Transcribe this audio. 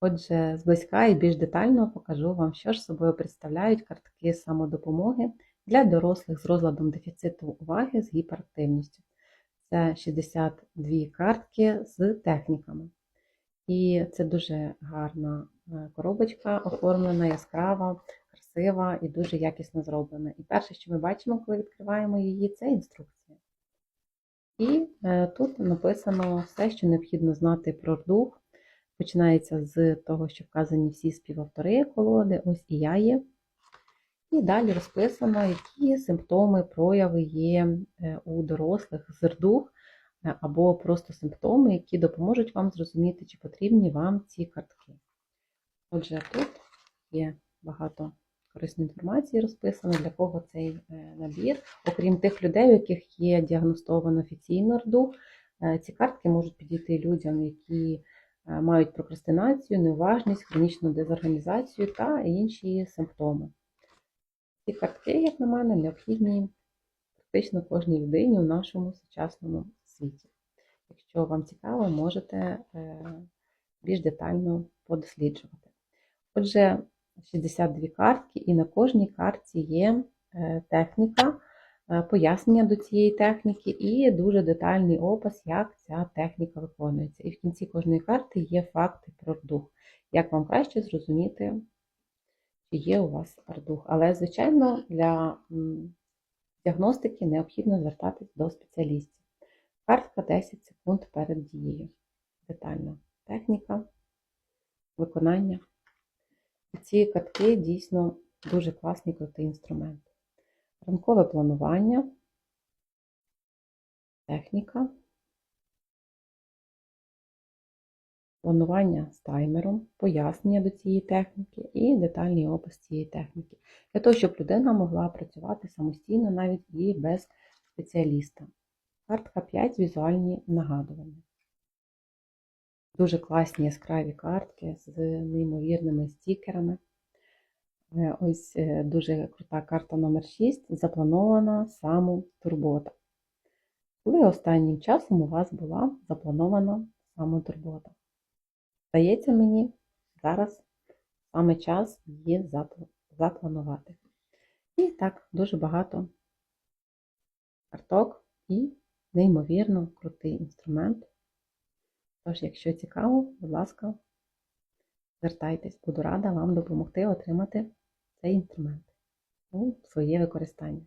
Отже, зблизька і більш детально покажу вам, що ж собою представляють картки самодопомоги для дорослих з розладом дефіциту уваги з гіперактивністю. Це 62 картки з техніками. І це дуже гарна е, коробочка, оформлена, яскрава, красива і дуже якісно зроблена. І перше, що ми бачимо, коли відкриваємо її, це інструкція. І е, тут написано все, що необхідно знати про рдух. Починається з того, що вказані всі співавтори колоди, ось і я є. І далі розписано, які симптоми, прояви є е, у дорослих з рдух, е, або просто симптоми, які допоможуть вам зрозуміти, чи потрібні вам ці картки. Отже, тут є багато корисної інформації розписано, для кого цей е, набір. Окрім тих людей, у яких є діагностовано офіційно рдух, е, ці картки можуть підійти людям, які мають прокрастинацію, неуважність, хронічну дезорганізацію та інші симптоми. Ці картки, як на мене, необхідні практично кожній людині у нашому сучасному світі. Якщо вам цікаво, можете е, більш детально подосліджувати. Отже, 62 картки, і на кожній картці є е, техніка, е, пояснення до цієї техніки і дуже детальний опис, як ця техніка виконується. І в кінці кожної карти є факти про рдух. Як вам краще зрозуміти, чи є у вас ардух. Але, звичайно, для діагностики необхідно звертатись до спеціалістів. Картка 10 секунд перед дією. Детальна техніка, виконання. І ці катки дійсно дуже класний крутий інструмент. Ранкове планування, техніка, планування з таймером, пояснення до цієї техніки і детальний опис цієї техніки. Для того, щоб людина могла працювати самостійно навіть і без спеціаліста. Картка 5 візуальні нагадування. Дуже класні яскраві картки з неймовірними стікерами. Е, Ось е, дуже крута карта номер 6 запланована самотурбота. Коли останнім часом у вас була запланована самотурбота? Здається мені, зараз саме час її запланувати. І так, дуже багато карток і неймовірно крутий інструмент. Тож, якщо цікаво, будь ласка, звертайтесь, буду рада вам допомогти отримати цей інструмент у своє використання.